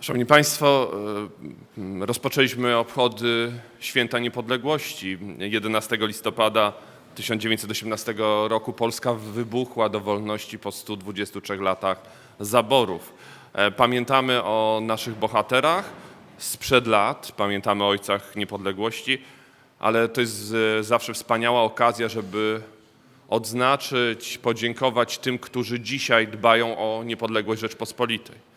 Szanowni Państwo, e, rozpoczęliśmy obchody Święta Niepodległości. 11 listopada 1918 roku Polska wybuchła do wolności po 123 latach zaborów. E, Pamiętamy o naszych bohaterach sprzed lat, pamiętamy o ojcach niepodległości, ale to jest e, zawsze wspaniała okazja, żeby odznaczyć, podziękować tym, którzy dzisiaj dbają o niepodległość Rzeczpospolitej.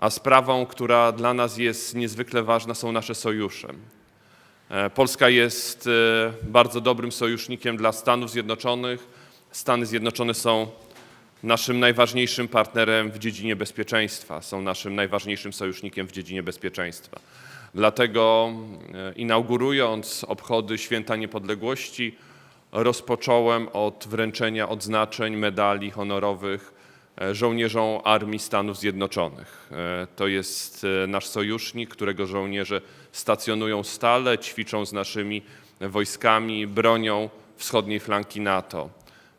A sprawą, która dla nas jest niezwykle ważna, są nasze sojusze. E, Polska jest e, bardzo dobrym sojusznikiem dla Stanów Zjednoczonych. Stany Zjednoczone są naszym najważniejszym partnerem w dziedzinie bezpieczeństwa, są naszym najważniejszym sojusznikiem w dziedzinie bezpieczeństwa. Dlatego e, inaugurując obchody Święta Niepodległości, rozpocząłem od wręczenia odznaczeń, medali honorowych żołnierzom Armii Stanów Zjednoczonych. E, To jest e, nasz sojusznik, którego żołnierze stacjonują stale, ćwiczą z naszymi wojskami, bronią wschodniej flanki NATO.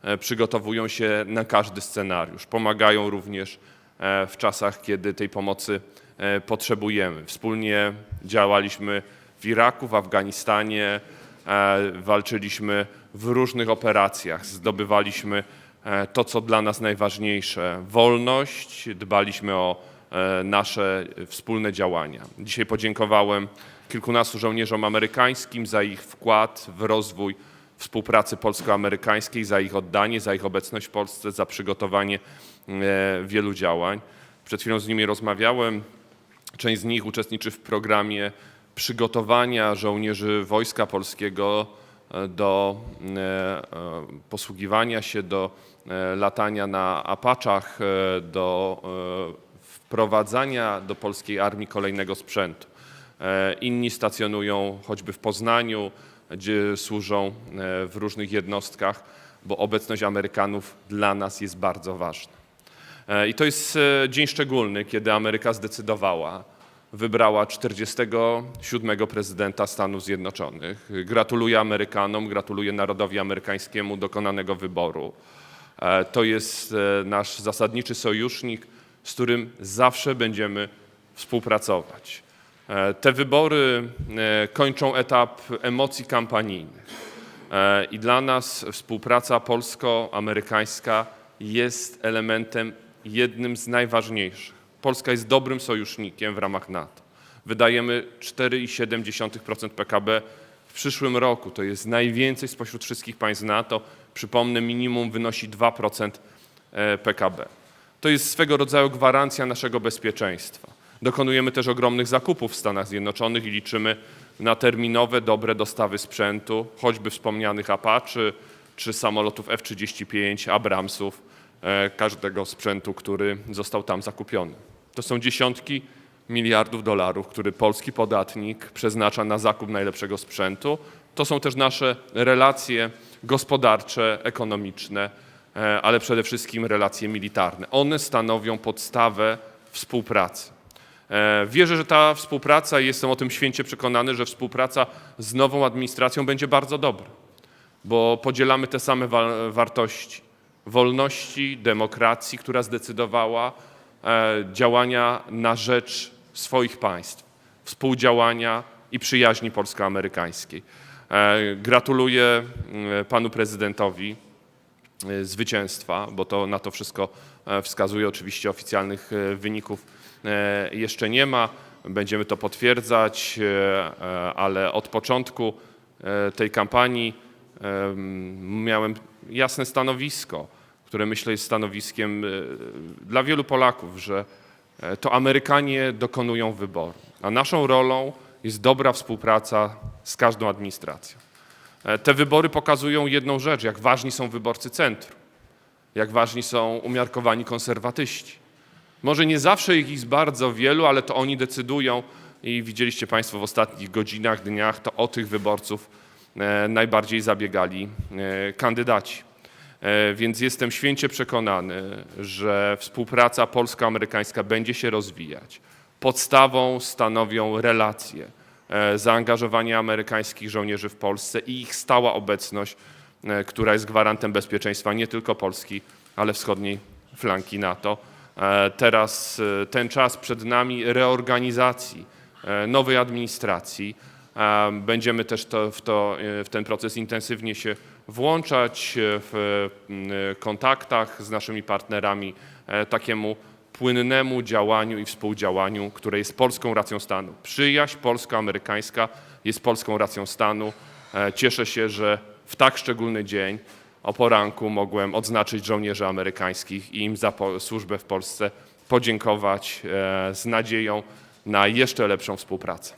E, Przygotowują się na każdy scenariusz, pomagają również e, w czasach, kiedy tej pomocy e, potrzebujemy. Wspólnie działaliśmy w Iraku, w Afganistanie, e, walczyliśmy w różnych operacjach, zdobywaliśmy e, to, co dla nas najważniejsze wolność, dbaliśmy o e, nasze wspólne działania. Dzisiaj podziękowałem kilkunastu żołnierzom amerykańskim za ich wkład w rozwój współpracy polsko-amerykańskiej, za ich oddanie, za ich obecność w Polsce, za przygotowanie e, wielu działań. Przed chwilą z nimi rozmawiałem. Część z nich uczestniczy w programie przygotowania żołnierzy Wojska Polskiego e, do e, e, posługiwania się, do e, latania na Apaczach, do wprowadzania do polskiej armii kolejnego sprzętu. Inni stacjonują choćby w Poznaniu, gdzie służą w różnych jednostkach, bo obecność Amerykanów dla nas jest bardzo ważna. I to jest dzień szczególny, kiedy Ameryka zdecydowała, wybrała 47 prezydenta Stanów Zjednoczonych. Gratuluję Amerykanom, gratuluję narodowi amerykańskiemu dokonanego wyboru. E, To jest e, nasz zasadniczy sojusznik, z którym zawsze będziemy współpracować. E, Te wybory kończą etap emocji kampanijnych. I dla nas współpraca polsko-amerykańska jest elementem jednym z najważniejszych. Polska jest dobrym sojusznikiem w ramach NATO. Wydajemy 4,7% PKB w przyszłym roku. To jest najwięcej spośród wszystkich państw NATO. Przypomnę, minimum wynosi 2% e, PKB. To jest swego rodzaju gwarancja naszego bezpieczeństwa. Dokonujemy też ogromnych zakupów w Stanach Zjednoczonych i liczymy na terminowe, dobre dostawy sprzętu, choćby wspomnianych Apache czy samolotów F-35, Abramsów, e, każdego sprzętu, który został tam zakupiony. To są dziesiątki miliardów dolarów, który polski podatnik przeznacza na zakup najlepszego sprzętu. To są też nasze relacje gospodarcze, ekonomiczne, e, ale przede wszystkim relacje militarne. One stanowią podstawę współpracy. E, Wierzę, że ta współpraca, i jestem o tym święcie przekonany, że współpraca z nową administracją będzie bardzo dobra, bo podzielamy te same wa- wartości wolności, demokracji, która zdecydowała e, działania na rzecz swoich państw, współdziałania i przyjaźni polsko-amerykańskiej. E, Gratuluję mm, panu prezydentowi e, zwycięstwa, bo to na to wszystko wskazuje. Oczywiście oficjalnych wyników jeszcze nie ma. Będziemy to potwierdzać, ale od początku tej kampanii em, miałem jasne stanowisko, które myślę jest stanowiskiem e, dla wielu Polaków, że e, to Amerykanie dokonują wyboru, a naszą rolą jest dobra współpraca z każdą administracją. E, Te wybory pokazują jedną rzecz, jak ważni są wyborcy centrum, jak ważni są umiarkowani konserwatyści. Może nie zawsze ich jest bardzo wielu, ale to oni decydują i widzieliście Państwo w ostatnich godzinach, dniach, to o tych wyborców najbardziej zabiegali e, kandydaci. E, Więc jestem święcie przekonany, że współpraca polsko-amerykańska będzie się rozwijać. Podstawą stanowią relacje, e, zaangażowanie amerykańskich żołnierzy w Polsce i ich stała obecność, e, która jest gwarantem bezpieczeństwa nie tylko Polski, ale wschodniej flanki NATO. E, Teraz e, ten czas przed nami reorganizacji e, nowej administracji. E, Będziemy też to, w, to, e, w ten proces intensywnie się włączać e, w m, kontaktach z naszymi partnerami e, takiemu płynnemu działaniu i współdziałaniu, które jest polską racją stanu. Przyjaźń polsko-amerykańska jest polską racją stanu. E, Cieszę się, że w tak szczególny dzień o poranku mogłem odznaczyć żołnierzy amerykańskich i im za służbę w Polsce podziękować e, z nadzieją na jeszcze lepszą współpracę.